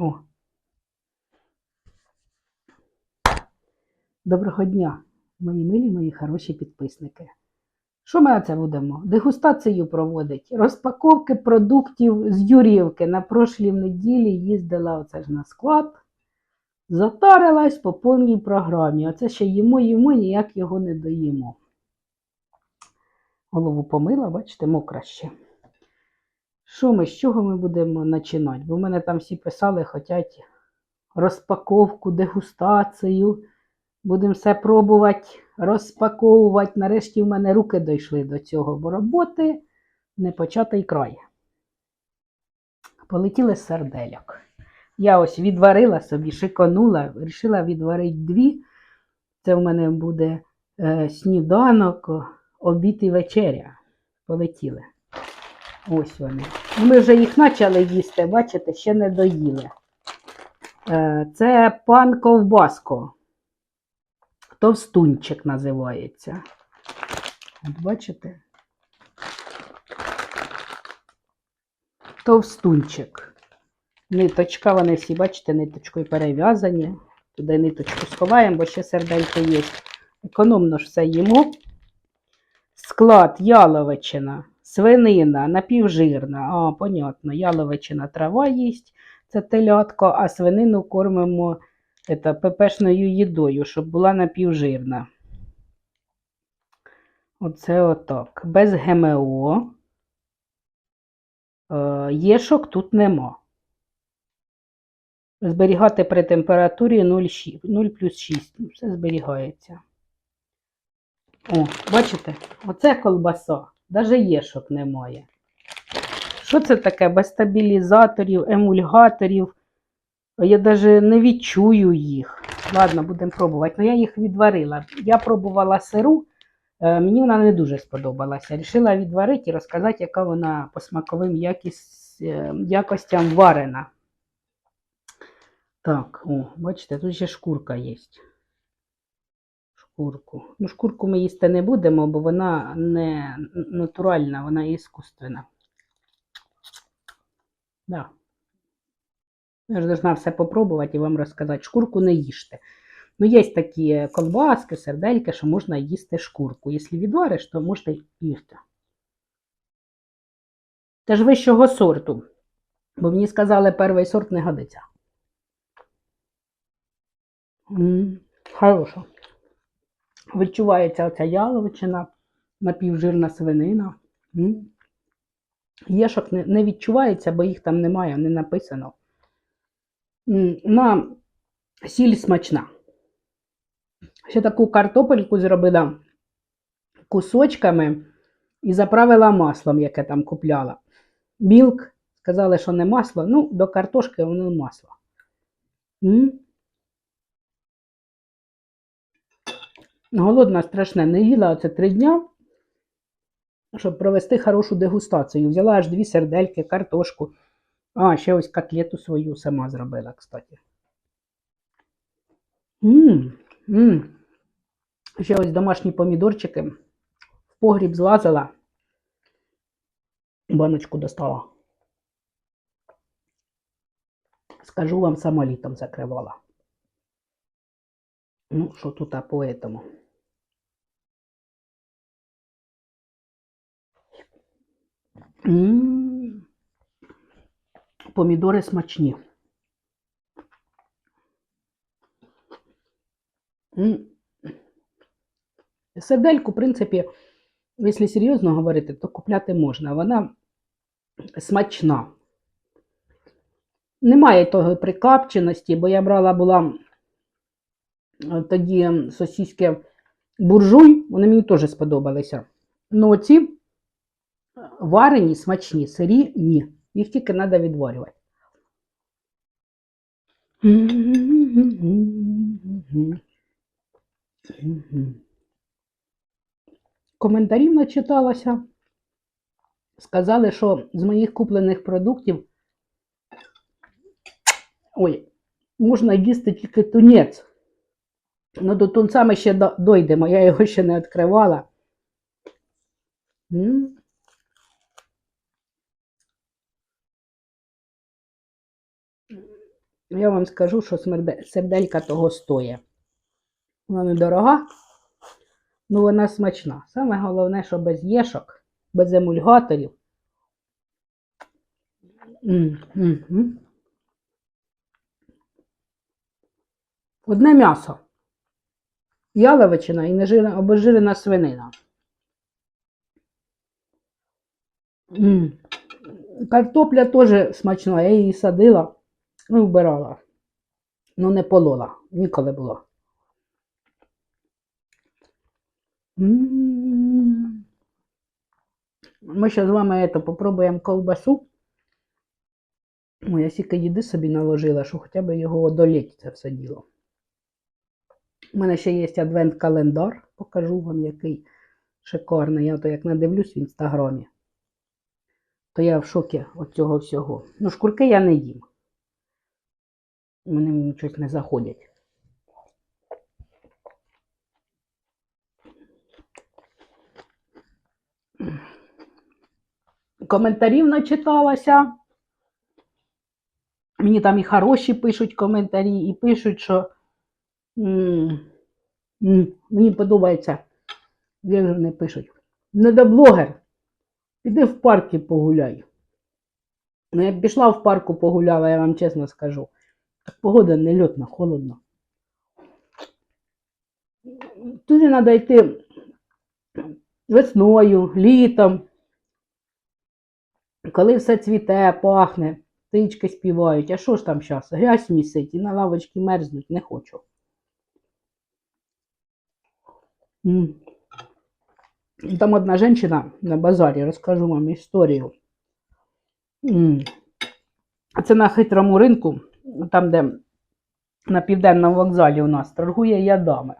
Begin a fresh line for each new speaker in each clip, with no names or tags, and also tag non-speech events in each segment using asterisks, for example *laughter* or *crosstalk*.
О. Доброго дня, мої милі, мої хороші підписники. Що ми оце будемо? Дегустацію проводить. Розпаковки продуктів з Юрівки. На прошлій неділі їздила оце ж на склад, затарилась по повній програмі. Оце ще їмо, їмо, ніяк його не доїмо. Голову помила, бачите, мокра ще. Що ми, з чого ми будемо починати? Бо в мене там всі писали, хочуть розпаковку, дегустацію. Будемо все пробувати, розпаковувати. Нарешті в мене руки дійшли до цього, бо роботи не початий край. Полетіли з. Я ось відварила собі, шиконула, вирішила відварити дві. Це в мене буде е, сніданок, обід і вечеря. Полетіли. Ось вони. Ми вже їх почали їсти, бачите, ще не доїли. Е, Це пан Ковбаско. Товстунчик називається. От бачите? Товстунчик. Ниточка, вони всі, бачите, ниточкою перев'язані. Туди ниточку сховаємо, бо ще серделько є. Економно ж все їмо. Склад яловичина, свинина, напівжирна. А, понятно, яловичина трава їсть, це телятко, а свинину кормимо это, пепешною їдою, щоб була напівжирна. Оце отак. Без ГМО. Е, єшок тут нема. Зберігати при температурі 0, 0 плюс 6. Ну, Все зберігається. О, бачите? Оце колбаса. Навіть єшок немає. Що це таке? Без стабілізаторів, емульгаторів. Я навіть не відчую їх. Ладно, будемо пробувати. Ну, я їх відварила. Я пробувала сиру, е, мені вона не дуже сподобалася. Рішила відварити і розказати, яка вона по смаковим якість, е, якостям варена. Так, о, бачите, тут ще шкурка є. Шкурку. Ну, шкурку ми їсти не будемо, бо вона не натуральна, вона іскусственна. Да. Я ж должна все попробувати і вам розказати. Шкурку не їжте. Ну, є такі колбаски, сердельки, що можна їсти шкурку. Якщо відвариш, то можна їсти. Це ж вищого сорту. Бо мені сказали, перший сорт не годиться. М. Відчувається оця яловичина, напівжирна свинина. Єшок не, не відчувається, бо їх там немає, не написано. На сіль смачна. Ще таку картопельку зробила кусочками і заправила маслом, яке там купляла. Білк, сказали, що не масло. Ну, до картошки воно масло. М. Голодна страшне, не їла оце три дня, щоб провести хорошу дегустацію. Взяла аж дві сердельки, картошку. А, ще ось котлету свою сама зробила, кстати. Мм, мм. Ще ось домашні помідорчики. В погріб злазила. Баночку достала. Скажу вам, сама літом закривала. Ну, що тут а по этому? Помідори смачні. М. Сердельку, в принципі, якщо серйозно говорити, то купляти можна. Вона смачна. Немає того прикапченості, бо я брала була е, тоді сосиски буржуй, вони мені теж сподобалися. Ну, ці варені смачні, сирі ні. Їх тільки треба відварювати. Коментарів начиталася. Сказали, що з моїх куплених продуктів ой, можна їсти тільки тунець. Ну, до тунця ми ще дойдемо, я його ще не відкривала. М. Я вам скажу, що серделька того стоїть. Вона недорога, ну вона смачна. Саме головне, що без єшок, без емульгаторів. Одне м'ясо. Яловичина і нежирна, обезжирена свинина. Картопля теж смачна, я її садила, ну, вбирала. Ну, не полола, ніколи було. Ми ще з вами это, попробуємо ковбасу. Я стільки їди собі наложила, що хоча б його одоліть це все діло. У мене ще є адвент-календар, покажу вам, який шикарний. Я то як надивлюсь в інстаграмі, то я в шокі від цього всього. Ну, шкурки я не їм. Вони щось не заходять. Коментарів начиталася. Мені там і хороші пишуть коментарі, і пишуть, що мені подобається, як же вони пишуть. Недоблогер, піди в парк і погуляй. Ну, я пішла в парку погуляла, я вам чесно скажу. Погода не льотна, холодно. Туди треба йти весною, літом, коли все цвіте, пахне, птички співають. А що ж там зараз? Грязь місить і на лавочці мерзнуть не хочу. Там одна жінка на базарі, розкажу вам історію. Це на хитрому ринку, там, де на південному вокзалі у нас торгує ядами.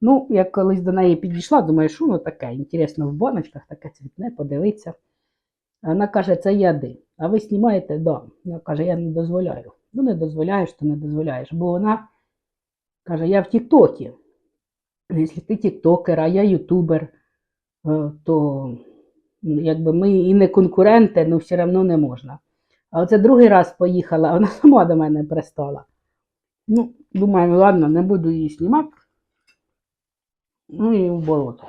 Ну, я колись до неї підійшла, думаю, що воно таке, інтересно, в баночках таке цвітне, подивиться. Вона каже, це яди. А ви знімаєте? Да. Вона каже, я не дозволяю. Ну, не дозволяєш, то не дозволяєш. Бо вона каже, я в Тіктокі. Якщо ти тіктокер, а я ютубер, е, то ну, якби ми і не конкуренти, але все одно не можна. А оце другий раз поїхала, вона сама до мене пристала. Ну, думаю, ладно, не буду її знімати. Ну і в болото.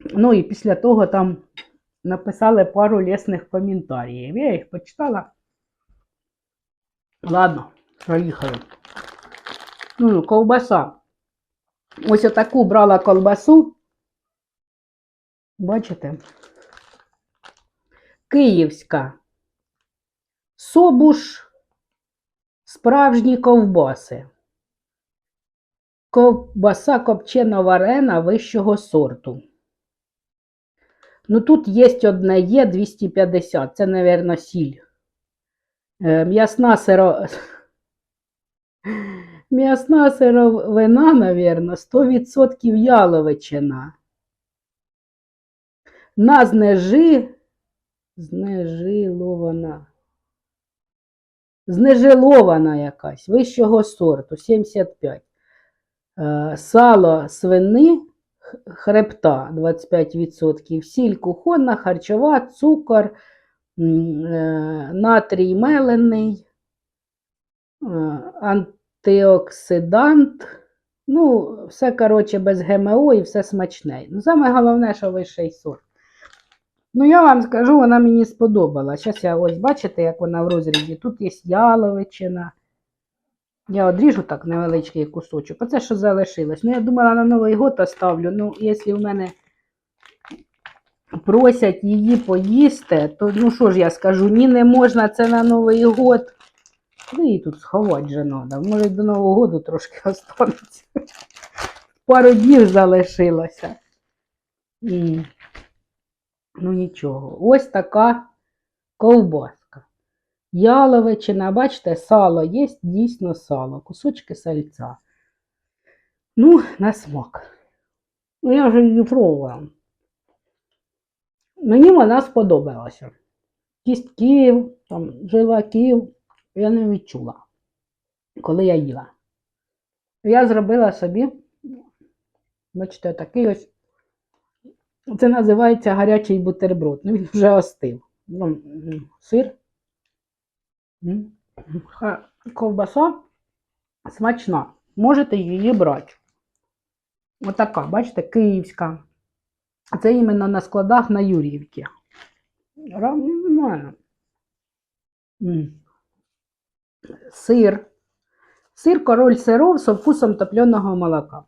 Ну і після того там написали пару лесних коментарів. Я їх почитала. Ладно, проїхали. Ну, ковбаса. Ось отаку брала колбасу. Бачите? Київська. Собуш. Справжні ковбаси. Ковбаса копчена варена вищого сорту. Ну, тут є одне є 250, це, мабуть, сіль. Е, М'ясна сиро... *laughs* М'ясна сировина, мабуть, 100% яловичина. На знежи... Знежилована. Знежилована якась, вищого сорту, 75. Е, Сало свини хребта 25%, сіль кухонна, харчова, цукор, е, натрій мелений, е, антиоксидант. Ну, все, коротше, без ГМО і все смачне. Ну, саме головне, що вищий сорт. Ну, я вам скажу, вона мені сподобалась. Зараз я ось бачите, як вона в розрізі. Тут є яловичина. Я одріжу так невеличкий кусочок. Оце що залишилось. Ну, я думала, на Новий год оставлю. Ну, якщо в мене просять її поїсти, то ну що ж я скажу, ні, не можна це на Новий год. Ну, її тут сховати вже треба. Може, до Нового году трошки *laughs* останеться. Пару днів залишилося. Ну нічого. Ось така ковбаска. Яловичина, бачите, сало є, дійсно сало, кусочки сальця. Ну, на смак. Ну, я вже її пробувала. Мені вона сподобалася. Кістків, там, жилаків я не відчула, коли я їла. Я зробила собі, бачите, такий ось. Це називається гарячий бутерброд. Ну, він вже остив. Ну, сир Ковбаса смачна. Можете її брати. Отака, бачите, київська. Це іменно на складах на Юріївці. Нормально. Сир. Сир король сиров со вкусом топленого молока. М.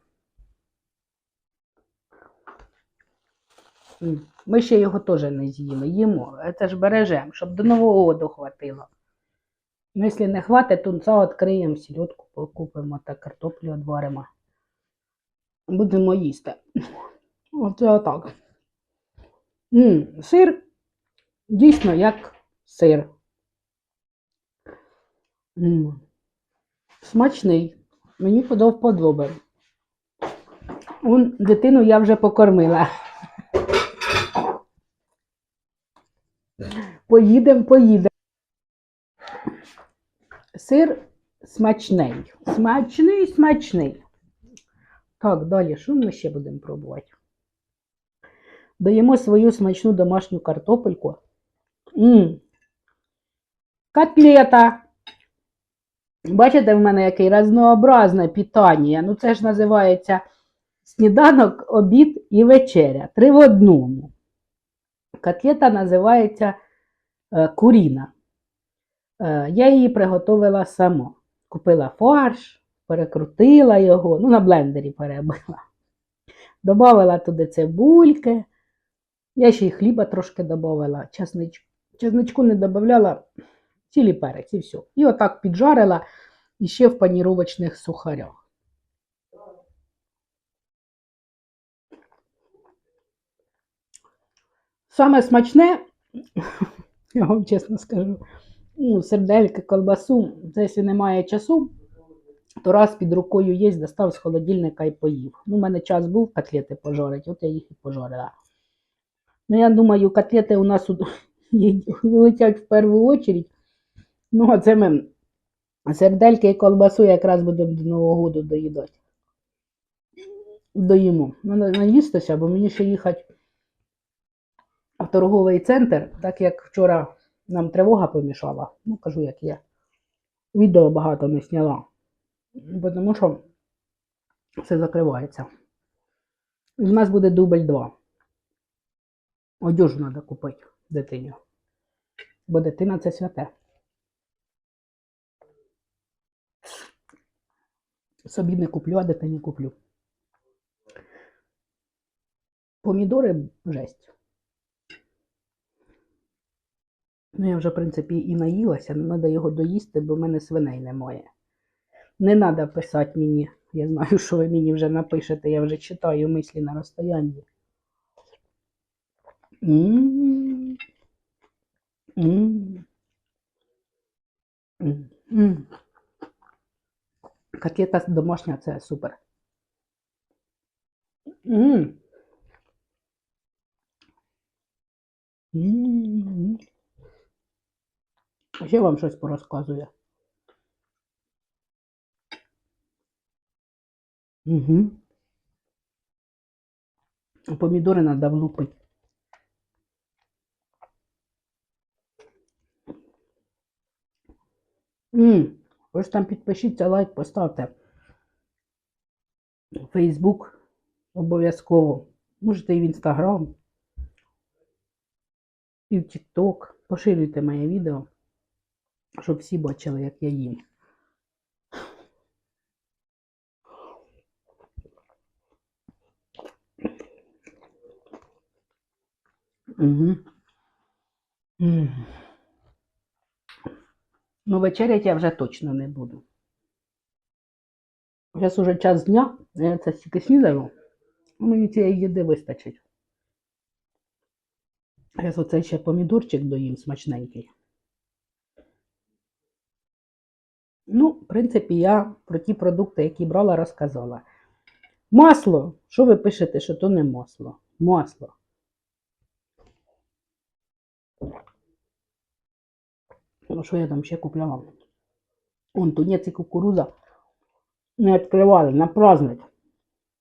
Ми ще його теж не з'їли. Їмо. Це ж бережемо, щоб до Нового року хватило. Ну, якщо не хватить, тунца відкриємо, сільотку купимо та картоплю відваримо. Будемо їсти. Оце отак. М, Сир дійсно як сир. М, Смачний. Мені подов подоби. Он, дитину я вже покормила. Поїдемо, поїдемо. Сир смачний. Смачний, смачний. Так, далі, що ми ще будемо пробувати? Даємо свою смачну домашню картопельку. М. Котлета. Бачите, в мене яке разнообразне питання. Ну, це ж називається сніданок, обід і вечеря. Три в одному. Котлета називається куріна. Е, я її приготувала сама. Купила фарш, перекрутила його, ну, на блендері перебила. Добавила туди цибульки. Я ще й хліба трошки додавала, чеснич... чесничку не додавала, цілі перець і все. І отак піджарила і ще в паніровочних сухарях. Саме смачне, *laughs* я вам чесно скажу, ну, сердельки, колбасу, це якщо немає часу, то раз під рукою є, достав з холодильника і поїв. Ну, у мене час був котлети пожарити, от я їх і пожарила. Ну, я думаю, котлети у нас *laughs* летять в першу чергу. Ну, а це ми сердельки і колбасу якраз будемо до Нового року доїдати. Доїмо. Ну, наїстися, бо мені ще їхати в торговий центр, так як вчора нам тривога помішала. Ну, кажу, як є. Відео багато не зняла. Бо Тому що все закривається. І в нас буде дубль 2. Одежу треба купити дитині. Бо дитина це святе. Собі не куплю, а дитині куплю. Помідори жесть. Ну, я вже, в принципі, і наїлася, але треба його доїсти, бо в мене свиней немає. Не треба писати мені. Я знаю, що ви мені вже напишете, я вже читаю мислі на розстоянні. М. М. М. М. Котлета домашня це супер. М. М. Ще вам щось порозказую. Угу. Помідори треба влупити. М, Ви ж там підпишіться, лайк поставте. Фейсбук обов'язково. Можете і в Інстаграм, і в Тікток. Поширюйте моє відео, щоб всі бачили, як я їм. Угу. Ну, вечерять я вже точно не буду. Зараз уже час дня, я це стільки снідаю, мені цієї їди вистачить. Зараз оцей ще помідорчик доїм смачненький. Ну, в принципі, я про ті продукти, які брала, розказала. Масло. Що ви пишете, що то не масло? Масло. Ну, що я там ще купляла? Вон тунець і кукуруза не відкривали на праздник.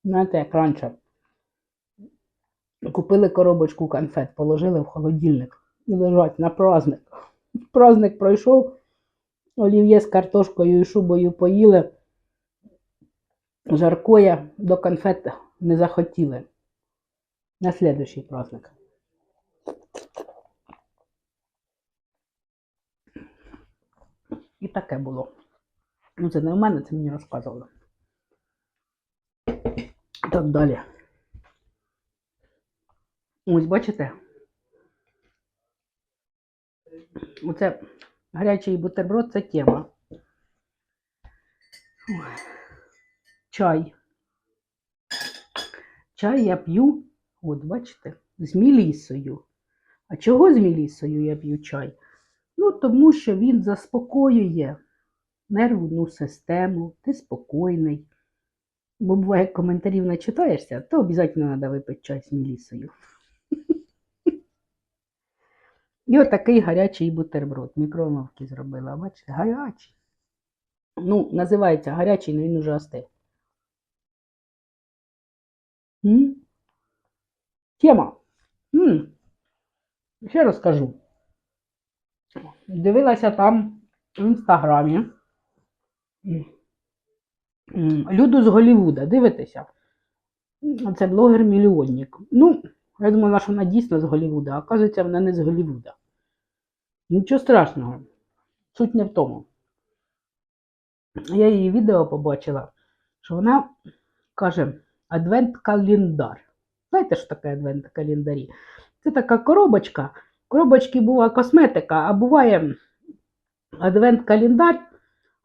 Знаєте, як раніше. Купили коробочку конфет, положили в холодильник і лежать на праздник. Праздник пройшов, олів'є з картошкою і шубою поїли. Жаркоя до конфет не захотіли. На слідуючий праздник. І таке було. Ну, це не в мене, це мені розказували. Так далі. Ось бачите? Оце гарячий бутерброд це тема. Чай. Чай я п'ю, от бачите, з мілісою. А чого з мілісою я п'ю чай? Ну, тому що він заспокоює нервну систему, ти спокійний. Бо буває, коментарів не читаєшся, то обов'язково треба випити чай з мілісою. І отакий гарячий бутерброд. Мікромовки зробила. Бачите, гарячий. Ну, називається гарячий, але він уже остив. Тема. М. Ще розкажу. Дивилася там в інстаграмі. Люду з Голлівуда. Дивитеся? Це блогер-мільйонник. Ну, я думала, що вона дійсно з Голлівуда, а оказується, вона не з Голлівуда. Нічого страшного. Суть не в тому. Я її відео побачила, що вона каже адвент-календар. Знаєте, що таке адвент-календарі? Це така коробочка. В коробочці була косметика, а буває адвент-календар,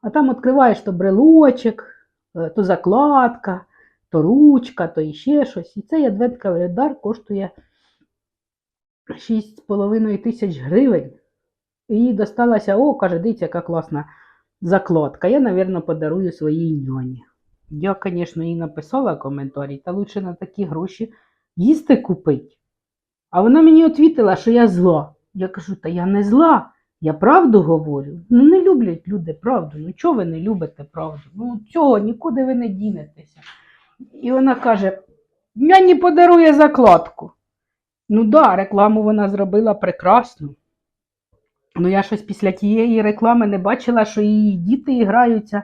а там відкриваєш то брелочок, е, то закладка, то ручка, то іще щось. І цей адвент-календар коштує 6,5 тисяч гривень. І досталася, о, каже, дивіться, яка класна закладка. Я, мабуть, подарую своїй ньоні. Я, звісно, їй написала коментарі, та лучше на такі гроші їсти купить. А вона мені відповіла, що я зла. Я кажу, та я не зла, я правду говорю. Ну не люблять люди правду. Ну чого ви не любите правду? Ну цього нікуди ви не дінетеся. І вона каже: няні подарує закладку. Ну да, рекламу вона зробила прекрасну. Ну, я щось після тієї реклами не бачила, що її діти граються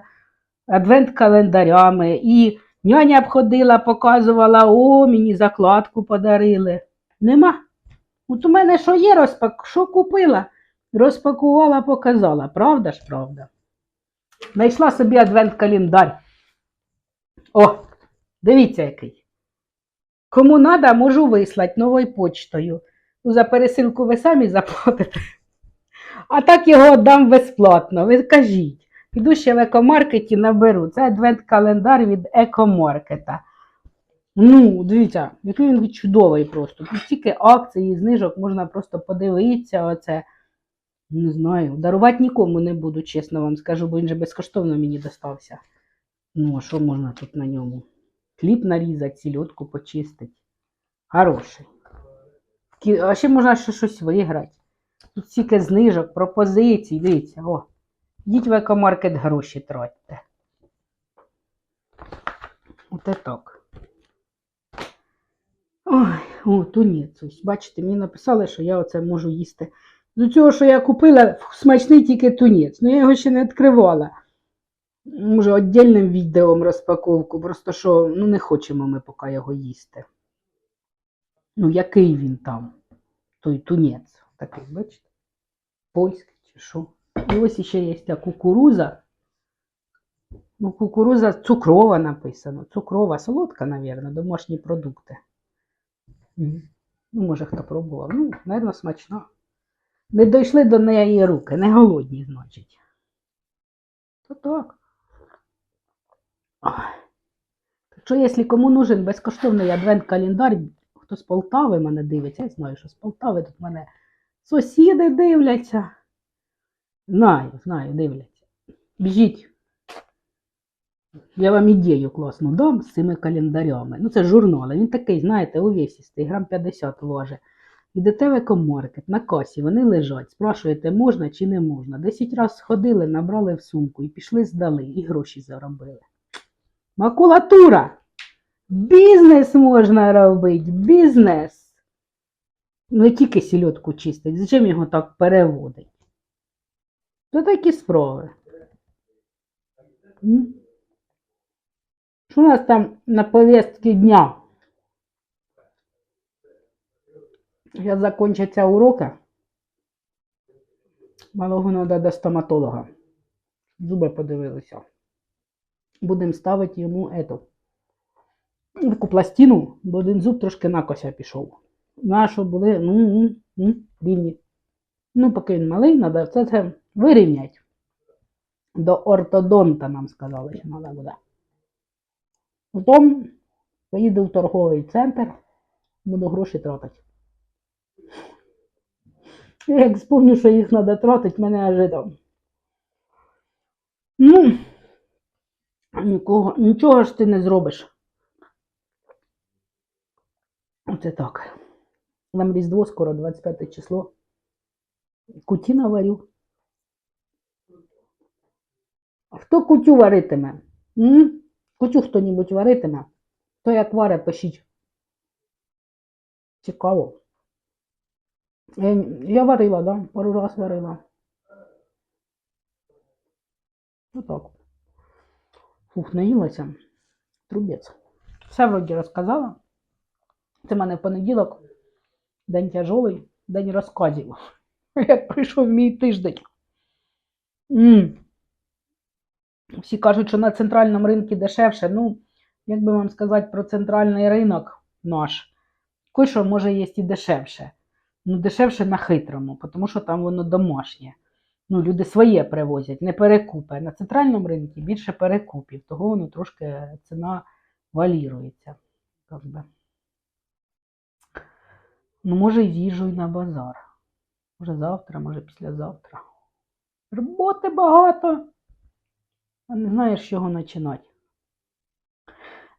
адвент-календарями. І няня обходила, показувала, о, мені закладку подарили. Нема. От у мене що є, розпак... що купила? Розпакувала, показала. Правда ж, правда? Знайшла собі адвент-календар. О, дивіться який. Кому треба, можу вислати новою почтою. Ну, за пересилку ви самі заплатите. А так його дам безплатно. Ви кажіть. Піду ще в екомаркеті наберу. Це адвент-календар від екомаркета. Ну, дивіться, який він чудовий просто. Тут стільки акцій і знижок можна просто подивитися. Оце. Не знаю. Дарувати нікому не буду, чесно вам скажу, бо він же безкоштовно мені достався. Ну, а що можна тут на ньому? Хліб нарізати, сільотку почистити. Хороший. А ще можна ще щось виграти. Тут стільки знижок, пропозицій, дивіться, о. Йдіть в екомаркет гроші тратьте. Оте так. Ой, о, тунець. Ось, бачите, мені написали, що я оце можу їсти. До цього, що я купила, смачний тільки тунець. Ну я його ще не відкривала. Може, віддільним відеом розпаковку, просто що ну, не хочемо ми поки його їсти. Ну, який він там? Той тунець. Такий, бачите? Польський чи що. І ось ще є ця кукуруза. Ну, кукуруза цукрова написано. Цукрова, солодка, мабуть, домашні продукти. Ну, може, хто пробував. Ну, мабуть, смачна. Не дійшли до неї руки, не голодні, значить. То так. Так що, якщо кому нужен безкоштовний адвент-календар, хто з Полтави мене дивиться, я знаю, що з Полтави тут мене сусіди дивляться. Знаю, знаю, дивляться. Біжіть. Я вам ідею класну дам з цими календарями. Ну, це журнали. Він такий, знаєте, увесістий, грам 50 важить. Йдете в екомаркет, на касі, вони лежать. Спрашуєте, можна чи не можна. Десять разів сходили, набрали в сумку і пішли, здали, і гроші заробили. Макулатура! Бізнес можна робити, бізнес. Ну, Не тільки сільотку чистить. Зачем його так переводить? То такі справи. Що у нас там на повестці дня? Зараз закінчаться уроки. Малого треба до стоматолога. Зуби подивилися. Будемо ставити йому ету. Таку пластину, бо один зуб трошки накося пішов. На були ну, м, рівні. Ну, поки він малий, треба все це вирівняти. До ортодонта нам сказали, що треба буде. Потім поїду в торговий центр, буду гроші тратити. Як спомню, що їх треба тратити, мене аж там. Ну, нікого, нічого ж ти не зробиш. Оце так. Нам Різдво скоро 25 число. Куті наварю. Хто кутю варитиме? М? Кутю хто-небудь варитиме? То як варе, пишіть. Цікаво. Я, я варила, да? Пару раз варила. Отак. Фух, наїлася. Трубець. Все вроді розказала. Це в мене в понеділок. День тяжовий, день розказів. *laughs* Як прийшов мій тиждень. М. Всі кажуть, що на центральному ринку дешевше. Ну, як би вам сказати про центральний ринок наш, кое-що може є і дешевше. Ну, дешевше на хитрому, тому що там воно домашнє. Ну, люди своє привозять, не перекупи. На центральному ринку більше перекупів, того воно трошки ціна валірується. Би. Ну, може, з'їжджу й на базар. Може завтра, може післязавтра. Роботи багато. А не знаєш, з чого починати.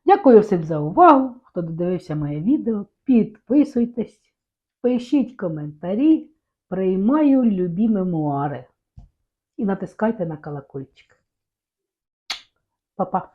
Дякую всім за увагу. Хто додивився моє відео, підписуйтесь, пишіть коментарі, приймаю любі мемуари. І натискайте на колокольчик. Па-па.